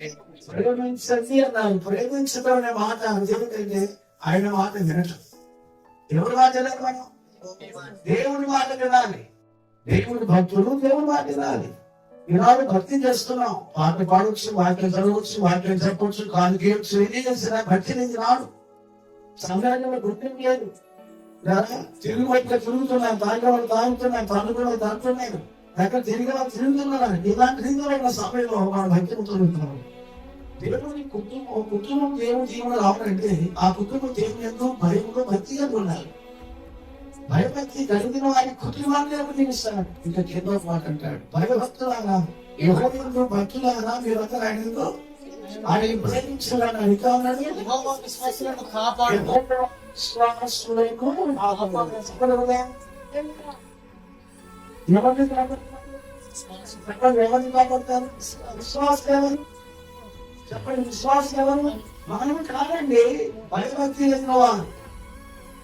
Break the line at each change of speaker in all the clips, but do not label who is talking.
ప్రేమించండి అన్నారు ప్రేమించడం అనే మాట ఎందుకంటే ఆయన మాట వినటం. ఎవరి మాట మనం దేవుడి మాట వినాలి. దేవుడి భక్తులు దేవుడి మాట వినాలి. ఈనాడు భక్తి చేస్తున్నాం. పాట పాడవచ్చు వాక్యం చదవచ్చు వాక్యం చెప్పవచ్చు కాలు గేయచ్చు ఏది చేసినా భక్తి నుంచి రాడు సమాజంలో గుర్తింపు లేదు. లేదా తిరుగు బయట తాగేవాళ్ళు తాగుతున్నాను తండ్రులు తాగుతున్నాను ఎక్కడ తిరిగి వాళ్ళు తిరుగుతున్నారు ఇలాంటి తిరుగుతున్న సమయంలో మన భక్తిని తిరుగుతున్నాం దేవుని కుటుంబం కుటుంబం దేవుడు జీవనం రావాలంటే ఆ కుటుంబం దేవుని ఎంతో భయంలో భక్తిగా ఉండాలి భయభక్తి కలిగిన వారి కుటుంబాన్ని దీవిస్తాడు ఇంకా కింద మాట అంటాడు భయభక్తులాగా యెహోవాయందు భక్తులాగా మీరందరూ ఆయనతో ఆయన ప్రేమించాలని
యెహోవా విశ్వాసులను కాపాడు
విశ్వాసులకు? ఎవరిని? చెప్పండి ఎవరిని కాపాడతారు విశ్వాసం ఎవరు చెప్పండి విశ్వాసం ఎవరు మనం కాదండి భయభక్తి చేసిన వారు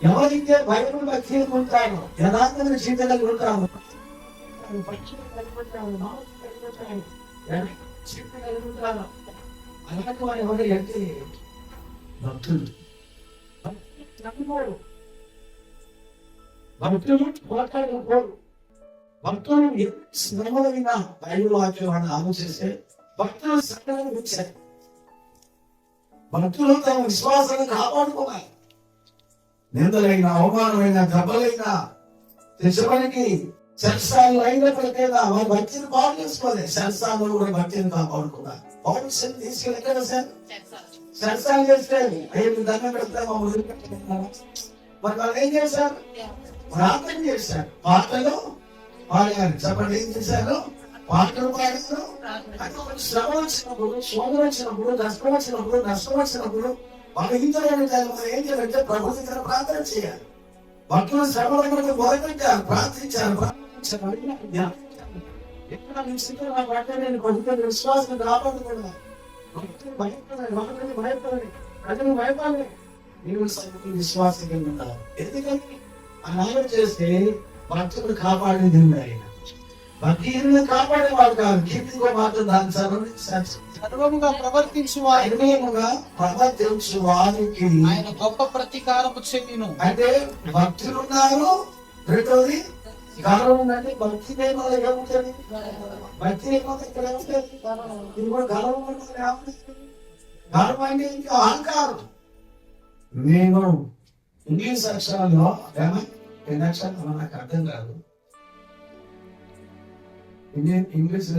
ఎవరైతే భయము భక్తి ఉంటారో యథార్థమైన చింత కలిగి ఉంటాము అలాంటి వారు ఎవరు అంటే భక్తులు భక్తులు నమ్ముకోరు భక్తులు భక్తులు శ్రమలైన బైబిల్ వాక్యం ఆలోచిస్తే భక్తులు సత్యాన్ని వచ్చారు భక్తులు తమ విశ్వాసాన్ని కాపాడుకోవాలి. నిందలైన అవమానమైన దెబ్బలైన తెచ్చడానికి శస్త్రాలు అయినప్పటికైనా వారి భక్తిని బాగు చేసుకోవాలి. శస్త్రాలు కూడా భక్తిని కాపాడుకోవాలి. పౌరులు తీసుకెళ్ళి ఎక్కడ సార్. శస్త్రాలు చేస్తే ఐదు దండం మరి వాళ్ళు ఏం చేశారు ప్రార్థన చేశారు పాటలు పాడారు చెప్పండి ఏం చేశారు? పాటలు పాడారు? అంటే ఒక శ్రమ వచ్చినప్పుడు శోధన వచ్చినప్పుడు నష్టం వచ్చినప్పుడు నష్టం వచ్చినప్పుడు బలహీనమైన మనం ఏం చేయాలంటే ప్రభు దగ్గర ప్రార్థన చేయాలి. భక్తులు శ్రమల కొరకు మొదలుపెట్టారు ప్రార్థించారు ప్రార్థించారు ఎక్కడ నిశ్చితంగా నా పట్ల నేను ప్రభుత్వం విశ్వాసం కాపాడుకున్నా భక్తులు భయపడాలి భక్తులు భయపడాలి ప్రజలు భయపడాలి. నీవు విశ్వాసం కలిగి ఉండాలి. ఎందుకంటే అలా చేస్తే భక్తులు కాపాడేది ఆయన. భక్తిని కాపాడేవాడు కాదు. కీర్తిగా మాత్రం దాని సర్వని
సర్వముగా ప్రవర్తించు వారు
నిర్మయముగా ప్రవర్తించు వారికి
ఆయన గొప్ప ప్రతీకారము చెయ్యును
అంటే భక్తులు ఉన్నారు రెండోది ఉందండి భక్తి ఏమో ఏముంటుంది భక్తి ఏమో ఇక్కడ ఏముంటుంది ఇది కూడా గర్వం ఉంటుంది? ఏముంటుంది? గర్వం అంటే ఇంకా అహంకారం. నేను ఇంగ్లీష్ అక్షరాల్లో వినాక్షాలు నాకు అర్థం కాదు. ఇంగ్లీష్ ఇంగ్లీష్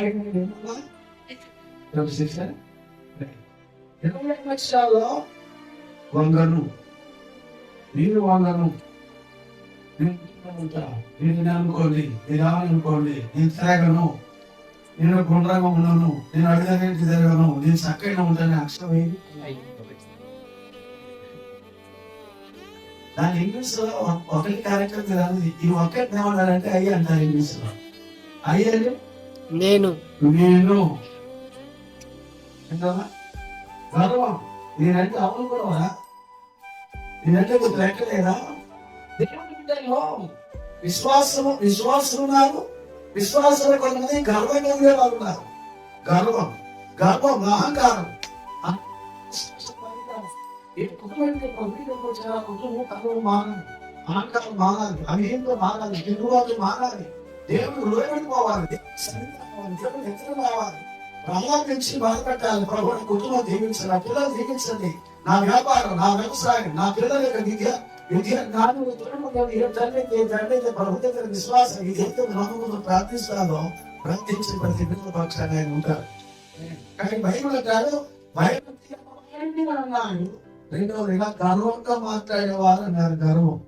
ఎన్ని ఇరవై లక్షల్లో వంగను. నేను వంగను. నేను అనుకోండి. నేను అనుకోండి. నేను తిరగను. నేను గుండ్రంగా ఉన్నాను నేను అడిగిన తిరగను. నేను చక్కగా ఉంటాను అక్షరం దాని ఇంగ్లీష్లో ఒకటి కార్యక్రమం కాదు ఈ ఒక్కటి ఏమన్నారంటే అయ్యి అంటారు ఇంగ్లీష్లో అయ్యి అంటే
నేను.
నేను? గర్వం. నేనంటే అవును కూడా నేనంటే మీకు లెక్కలేదా దేవుని విశ్వాసము విశ్వాసం ఉన్నారు. విశ్వాసాలు కొంతమంది గర్వం కలిగే వాళ్ళు ఉన్నారు. గర్వం. గర్వం అహంకారం. ఈ కుటుంబానికి పంపిణీ చాలా కుటుంబం కథలు మారాలి అహంకారం మారాలి అవిహీనత మారాలి తిరుగుబాటు మారాలి దేవుడు లోయబడిపోవాలి దేవుడు సన్నిధానం దేవుడు ఎత్తుకు రావాలి ప్రలాపించి బాధపెట్టాలి ప్రభు నా కుటుంబం దీవించాలి నా పిల్లలు దీవించండి నా వ్యాపారం నా వ్యవసాయం నా పిల్లల యొక్క విద్య విద్య జ్ఞానం తండ్రి తండ్రి ప్రభు దగ్గర విశ్వాసం ఏదైతే నమ్మకం ప్రార్థిస్తారో ప్రార్థించిన ప్రతి బిడ్డల పక్షాన్ని ఆయన ఉంటారు కానీ భయం అంటారు భయం అన్నాడు రెండవదిగా గర్వంగా మాట్లాడే వారు అన్నారు గర్వం.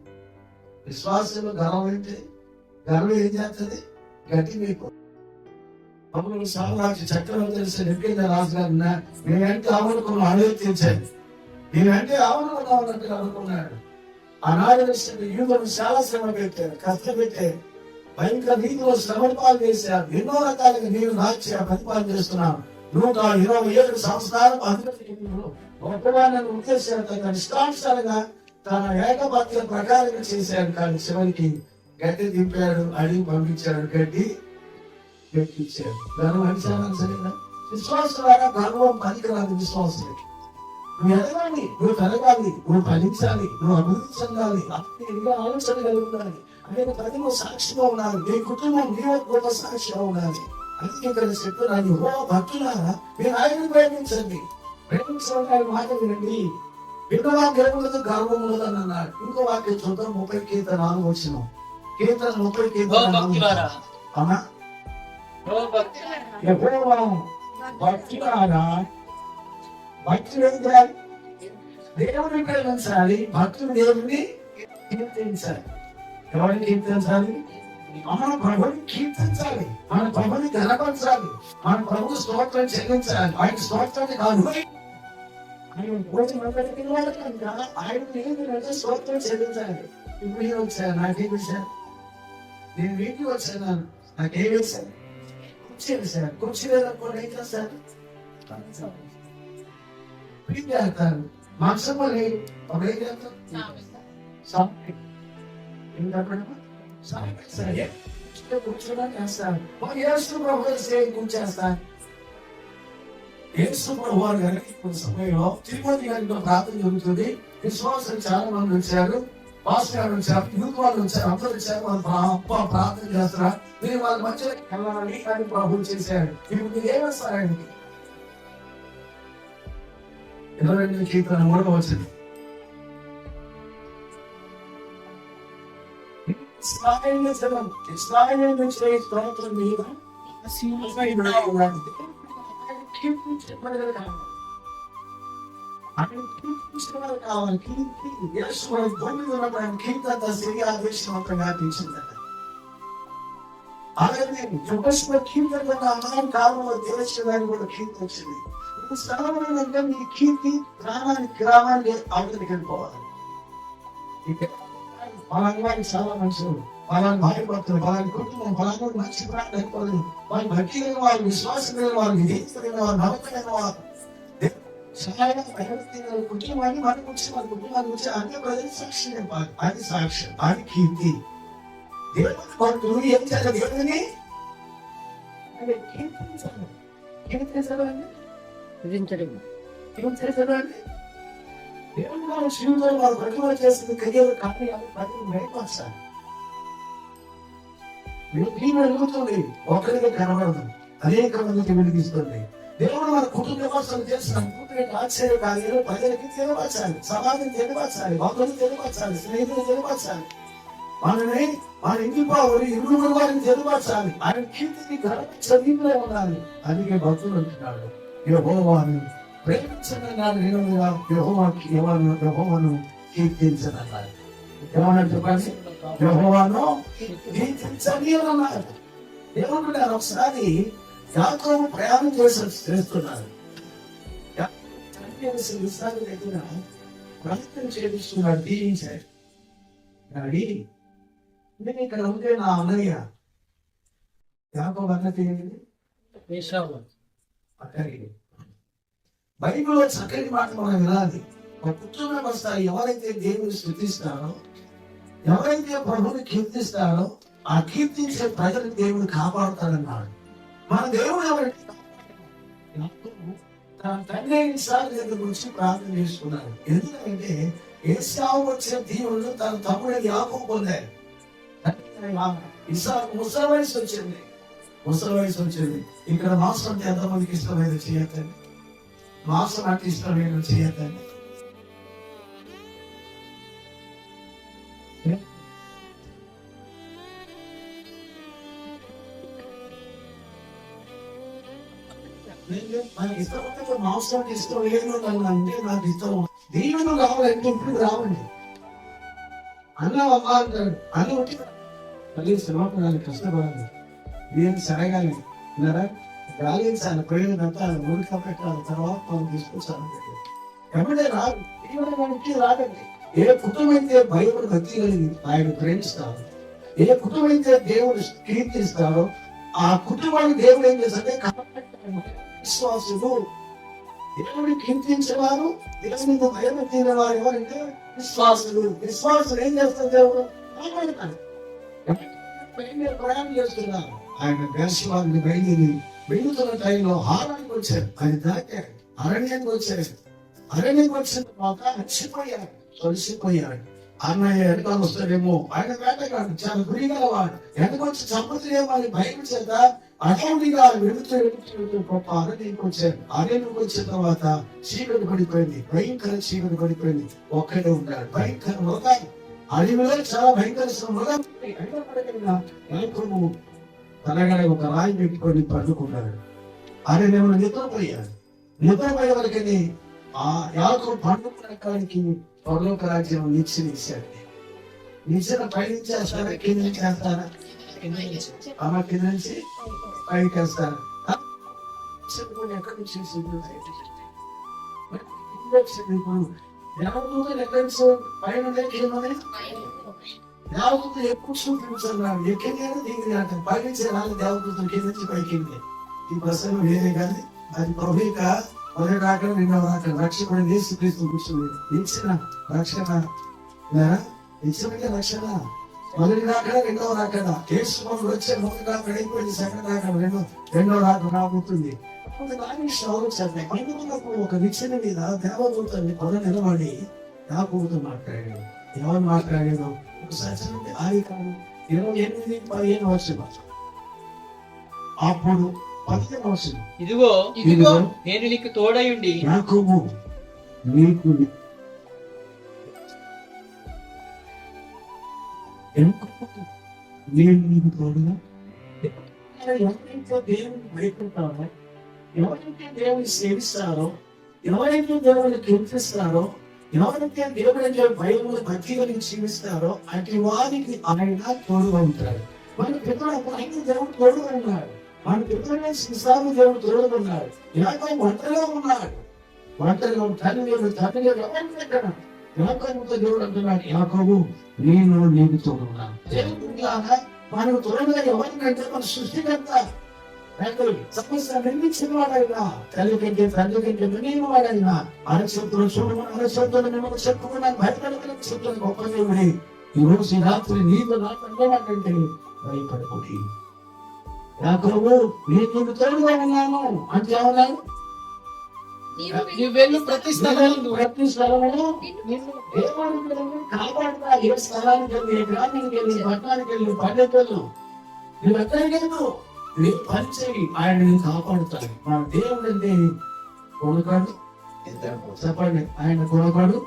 విశ్వాసంలో గర్వం ఏంటి గర్వం ఏం చేస్తుంది? గట్టి మీకు. అప్పుడు సామ్రాజ్య చక్రవర్తి తెలిసి ఎక్కడ రాజుగారు నేనంటే అవునుకున్న ఆలోచించాను. నేనంటే అన్నట్టుగా అనుకున్నాడు. ఆనాడు యూదులు చాలా శ్రమ పెట్టారు కష్టపెట్టారు భయంకర రీతిలో శ్రమలు పాలు చేశారు. ఎన్నో రకాలుగా నేను రాజ్య ప్రతిపాదన చేస్తున్నాను నూట ఇరవై ఏడు సంవత్సరాలు అధిపతి గొప్పవాళ్ళని ఉద్దేశాలు తన ఇష్టానుసారంగా తన ఏకపత్ర ప్రకారంగా చేశాడు. కానీ శివునికి గడ్డి దింపాడు అడిగి పంపించాడు గడ్డి వ్యక్తించారు గర్వం అడిచారని సరేనా విశ్వాసులారా గర్వం పనికిరాదు విశ్వాసులకి నువ్వు ఎదగాలి నువ్వు పెరగాలి నువ్వు ఫలించాలి నువ్వు అభివృద్ధి చెందాలి అప్పుడు ఆలోచన కలిగి ఉండాలి ఆయన ప్రతిమ సాక్షిగా ఉండాలి నీ కుటుంబం నీ గొప్ప సాక్షిగా ఉండాలి. అందుకే ఇక్కడ చెప్తున్నాను ఓ భక్తులారా మీరు ఆయన ప్రేమించండి. ప్రేమించడం ఆయన మాట వినండి విన్నవా గర్వములతో గర్వం ఉండదని అన్నాడు. ఇంకో వాక్యం చూద్దాం ముప్పై కీర్తన నాలుగు వచ్చిన. కీర్తన ముప్పై కీర్తన అవునా
భక్తులారా
భక్తులు ఏం చేయాలి దేవుడిని ప్రేమించాలి భక్తులు దేవుడిని కీర్తించాలి. ఎవరిని కీర్తించాలి? మన ప్రభుని కీర్తించాలి. మన ప్రభుని గణపరచాలి మన ప్రభు స్తోత్రం చెల్లించాలి. ఆయన స్తోత్రాన్ని కాదు. ఆయన రోజు మనకి పిలవడం కాదు ఆయన లేదు స్తోత్రం చెల్లించాలి. ఇప్పుడు నేను వచ్చాను నాకేం వచ్చాను నేను వీటికి వచ్చాను. నాకేం వేశాను కుర్చీలు సార్. కుర్చీ లేదనుకోండి ఏం చేస్తారు పీక్ చేస్తారు మాంసము లేదు. అప్పుడు ఏం చేస్తారు సాంగ్ ఏం సాంగ్ సరే. కూర్చోడానికి చేస్తారు మరి ప్రభు వారు గారికి కొన్ని సమయంలో తిరుపతి గారితో ప్రార్థన జరుగుతుంది. విశ్వాసం చాలా మంది వచ్చారు. పాస్టర్ గారు వచ్చారు. యూత్ వాళ్ళు వచ్చారు. అందరూ వచ్చారు. వాళ్ళు అప్ప ప్రార్థన చేస్తారా మీరు వాళ్ళ మధ్యలో వెళ్ళాలని అని ప్రభు చేశాడు. ఇప్పుడు మీరు ఏమేస్తారు ఆయనకి ఇరవై రెండు కీర్తన మూడవ వచ్చింది ఇస్రాయేలు ఇస్రాయేలు నుంచి స్తోత్రం మీద సింహమైన కీర్తి యేసు భూమి ఉన్నప్పుడు అలాగే యుగస్వ కీర్తన కాలంలో కూడా కీర్తి వచ్చింది ఇప్పుడు మీ కీర్తి గ్రామానికి గ్రామానికి అవతలికి వెళ్ళిపోవాలి చాలా మంచిది పలాని భార్య భర్తలు పలాని కుటుంబం పలాని వారు మంచి ప్రాణం అయిపోలేదు వారి భక్తి లేని వారు విశ్వాసం లేని వారు విధేయత లేని వారు నమ్మకం లేని వారు దే- సహాయంగా ప్రవర్తించిన కుటుంబాన్ని మన గురించి మన కుటుంబాన్ని గురించి అన్ని ప్రజలు సాక్షి చెప్పాలి అది సాక్ష్యం అది కీర్తి దేవుని భక్తులు ఏం చేయాలి దేవుడిని అంటే కీర్తించాలి కీర్తించడం అంటే ఏం చేశాడు అంటే దేవుని వారి జీవితంలో వారు ప్రతిభ చేసిన క్రియలు కార్యాలు ప్రజలు మేల్కొస్తారు మీరు వెలుగుతుంది ఒక్కరిగా కనబడదు అనేక మందికి వెలిగిస్తుంది దేవుడు మన కుటుంబ కోసం చేసిన కుటుంబ ఆశ్చర్య కార్యాలు ప్రజలకి తెలియపరచాలి. సమాజం తెలియపరచాలి. బంధువులు తెలియపరచాలి. స్నేహితులు తెలియపరచాలి. మనని మన ఇంటి పావులు ఇరుగు వారిని తెలియపరచాలి. ఆయన కీర్తిని చదివిలో ఉండాలి. అందుకే భక్తులు అంటున్నాడు యెహోవాను ప్రేమించనన్నాడు నేను యెహోవాకి యహోవాను యెహోవాను కీర్తించనన్నాడు ఏమన్నాడు చెప్పండి? యెహోవాను కీర్తించని అని అన్నాడు ఏమన్నాడు ఒకసారి యాకోబు ప్రయాణం చేసి చేస్తున్నారు ప్రయత్నం చేపిస్తున్నాడు దీవించాడు. డాడీ నేను ఇక్కడ ఉంటే నా అన్నయ్య యాకోబు
వేశావు
అక్కడికి బైబిల్లో చక్కటి మాట మనం వినాలి. ఒక కుటుంబం వస్తారు ఎవరైతే దేవుని స్థుతిస్తారో ఎవరైతే ప్రభుని కీర్తిస్తారో ఆ కీర్తించే ప్రజలు దేవుడు కాపాడుతాడన్నాడు మన దేవుడు ఎవరికి తన తండ్రి ఇసాకు దగ్గర నుంచి ప్రార్థన చేసుకున్నాడు. ఎందుకంటే ఏసావు వచ్చిన దీవులు తన తమ్ముడు యాకం పొందారు ఇసా ముసలి వయసు వచ్చింది. ముసలి వయసు వచ్చింది. ఇక్కడ మాసం ఎంతమందికి ఇష్టమైన చేయతండి మాసం అంటే ఇష్టమైన చేయతండి నాకు ఇష్టం అంటే మాంసం అంటే ఇష్టం లేదు అని అంటే నాకు ఇష్టం దీవులు కావాలంటే ఇప్పుడు రావండి అన్న అంటాడు అన్న ఒకటి మళ్ళీ శ్రమపడాలి కష్టపడాలి ఏం సరగాలి విన్నారా గాలించాలి అంతా ఉడక పెట్టాలి తర్వాత మనం తీసుకొచ్చాను ఎప్పుడే రాదు దేవుడు రాదండి ఏ కుటుంబం అయితే బైబిల్ భక్తి కలిగి ఆయన ప్రేమిస్తాడు ఏ కుటుంబం అయితే దేవుడు కీర్తిస్తాడో ఆ కుటుంబాన్ని దేవుడు ఏం చేస్తాడే? విశ్వాసులు. దేవుడిని కీర్తించేవారు దేవుని భయపెట్టిన వారు ఎవరంటే విశ్వాసులు. విశ్వాసులు ఏం చేస్తారు దేవుడు? కాపాడుతాడు ఎప్పుడైతే ప్రయాణం చేస్తున్నారు. ఆయన వేసవారిని బయలుదేరి వెళ్తున్న టైంలో హారానికి వచ్చారు. ఆయన దాటారు. అరణ్యానికి వచ్చారు. అరణ్యానికి వచ్చిన తర్వాత అలసిపోయాడు అలసిపోయాడు అన్నయ్య వెనకాల వస్తాడేమో? ఆయన వేటగాడు చాలా గురి గలవాడు వెనకొచ్చి చంపుతుందేమో అని భయం చేత అటౌండిగా వెళుతూ వెళుతూ వెళుతూ గొప్ప అరణ్యంకి వచ్చారు అరణ్యంకి వచ్చిన తర్వాత చీకటి పడిపోయింది భయంకర చీకటి పడిపోయింది. ఒక్కడే ఉన్నాడు. భయంకర మృగాలు. అడవిలో చాలా భయంకర మృగం అయినా పడకుండా యాకోబు ఒక రాయి పెట్టుకొని పండుకున్నాడు ఆయన నిద్రపోయాడు నిద్రపోయే వరకని ఆ యాకో పండుకునడానికి పర్లోక రాజ్యం నిచ్చిన ఇచ్చాడు నిచ్చిన పైనుంచేస్తారా కింద నుంచి వేస్తారా అమ్మ కింద నుంచి పైకి వేస్తారా ఎక్కడి నుంచి వచ్చింది? దేవదూతలు ఎక్కడి నుంచి పైన ఉన్నాయి, దేవదూతలు ఎక్కువ చూపించారు ఎక్కడ దిగి అంటే పైనుంచి రాలి దేవదూతలు కింద నుంచి పైకి ఈ ప్రసంగం వేరే కానీ అది ప్రభుక మొదటి రాక రెండవ రాక రక్షకుడు యేసు క్రీస్తు కూర్చుంది ఇచ్చిన రక్షణ. లేదా? ఇచ్చిన రక్షణ. మొదటి రాక రెండవ రాకడ. యేసు మనం వచ్చే మొదటి రాకడ అయిపోయింది సెకండ్ రాకడ రెండో రెండో రాక రాబోతుంది. అప్పుడు ఒక నిచ్చెన మీద దేవదూతని పొద నిలబడి యాకోబుతో మాట్లాడాడు ఎవరు మాట్లాడాడు ఒకసారి ఆది కాదు ఇరవై ఎనిమిది పదిహేను వచ్చిన అప్పుడు
ఇదిగో
ఇదిగో
నేను నీకు తోడయుండి
యాకోబు నీకు ఎందుకు నేను నీకు తోడుగా? ఎవరైతే దేవుని భయపడతారో ఎవరైతే దేవుని సేవిస్తారో? ఎవరైతే దేవుని కీర్తిస్తారో? ఎవరైతే దేవుని భయములు భక్తి కలిగి జీవిస్తారో? అటు వారికి ఆయన తోడుగా ఉంటాడు. మన పితరుడు ఆయన దేవుడు తోడుగా ఉన్నాడు. మన నుంచి శ్రీసామి దేవుడు తోడుగా ఉన్నాడు. ఇలాగ ఒంటరిగా ఉన్నాడు. ఒంటరిగా తల్లి దేవుడు తండ్రి దేవుడు ఎవరిని పెట్టాడు యాకోబుతో దేవుడు అంటున్నాడు యాకోబు నేను నీకు తోడున్నాను మనకు తోడుగా ఎవరికంటే మన సృష్టికర్త సమస్య నిర్మించిన వాడైనా తల్లి కంటే తండ్రి కంటే మిగిలిన వాడైనా అరసత్తులు చూడమని అరసత్తులు మిమ్మల్ని చెప్పుకున్నాను చెప్తున్న గొప్ప దేవుడి. ఈ రోజు ఈ రాత్రి నీకు నాకు అంటే యాకోబు నీకు తోడుగా ఉన్నాను. అంటే ఏమన్నాను
నీవు వెళ్ళు. ప్రతి
ప్రతి దేవుడు కాపాడుతా. ఏ స్థలానికి వెళ్ళి ఏ గ్రామానికి వెళ్ళి పట్టణానికి వెళ్ళి నువ్వు ఎక్కడికి వెళ్ళు? నీ పని చేయి ఆయన నేను కాపాడుతాడు. మన దేవుడు అంటే కొనుకాడు చెప్పండి. ఆయన కొనుకాడు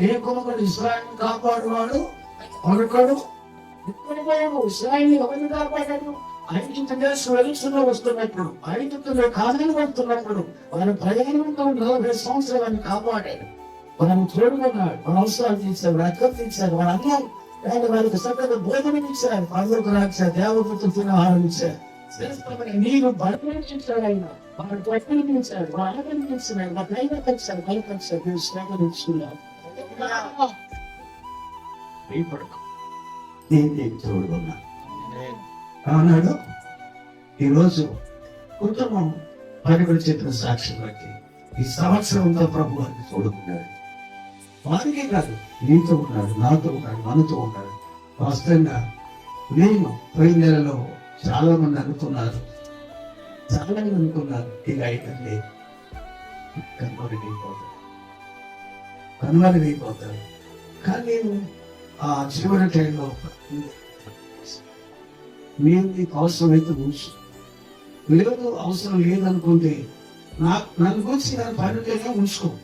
ఏ కొనుకాడు ఇస్రాయల్ కాపాడువాడు? కొనుకాడు పోయాము ఇస్రాయల్ ఎవరిని కాపాడాడు? ఐదుగా స్వరక్షణ వస్తున్నప్పుడు ఐదుగా కాదని వస్తున్నప్పుడు మనం ప్రయాణంతో నలభై సంవత్సరాలను కాపాడాడు. మనం తోడుకున్నాడు మన అవసరాలు తీర్చాడు రక్తం తీర్చాడు మన అన్నారు ఆయన వారికి చక్కగా భోజనం ఇచ్చారు పనులకు రాక్ష దేవతలు తినహారం ఇచ్చారు. నీరు బలపరిచాడు ఆయన మన ప్రకటించాడు ఇచ్చాడు ఆనందించాడు మా ఇచ్చినాడు దైవ పరిచాడు బలపరిచాడు మీరు శ్రమను ఇచ్చుకున్నాడు భయపడకు. నేను నీకు తోడుకున్నా అన్నాడు ఈరోజు కుటుంబం పరుగులు చెప్పిన సాక్షి బట్టి ఈ సంవత్సరంతో ప్రభు వారిని తోడుకున్నాడు వారికే కాదు నీతో ఉన్నాడు నాతో ఉన్నాడు మనతో ఉన్నాడు. వాస్తవంగా నేను పోయిన నెలలో చాలా మంది అనుకున్నారు చాలా మంది అనుకున్నారు ఇక అయితే కనుమరుగైపోతాడు కనుమరుగైపోతాడు కానీ నేను ఆ చివరి టైంలో నేను నీకు అవసరమైతే ఉంచు లేదు అవసరం లేదనుకుంటే నాకు నన్ను గురించి నా పనులుగా ఉంచుకో.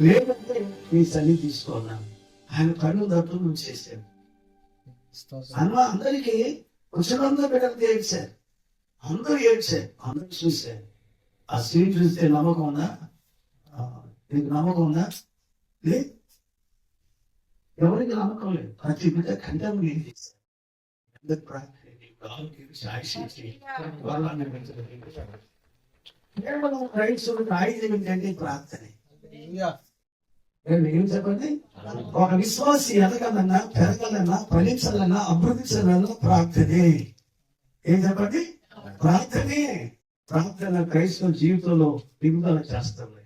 లేదంటే నీ సన్ని తీసుకోన్నాను ఆయన పన్ను తప్పు నువ్వు చేశాను అన్న అందరికీ కుశలంగా బిడ్డలు ఏడ్చారు. అందరూ ఏడ్చారు. అందరూ చూశారు. ఆ స్త్రీ చూస్తే నమ్మకం ఉందా? నీకు నమ్మకం ఉందా? లే. ఎవరికి నమ్మకం లేదు. ప్రతి బిడ్డ కంఠం ఏం చేశారు అందరు కేవలం ఏంటంటే ఏం చెప్పండి ఒక విశ్వాసి ఎదగాలన్నా పెరగాలన్నా ఫలించాలన్నా అభివృద్ధి చెందాలన్నా ప్రార్థనే. ఏం చెప్పండి ప్రార్థనే. ప్రార్థన క్రైస్తవ జీవితంలో నిబంధన చేస్తాను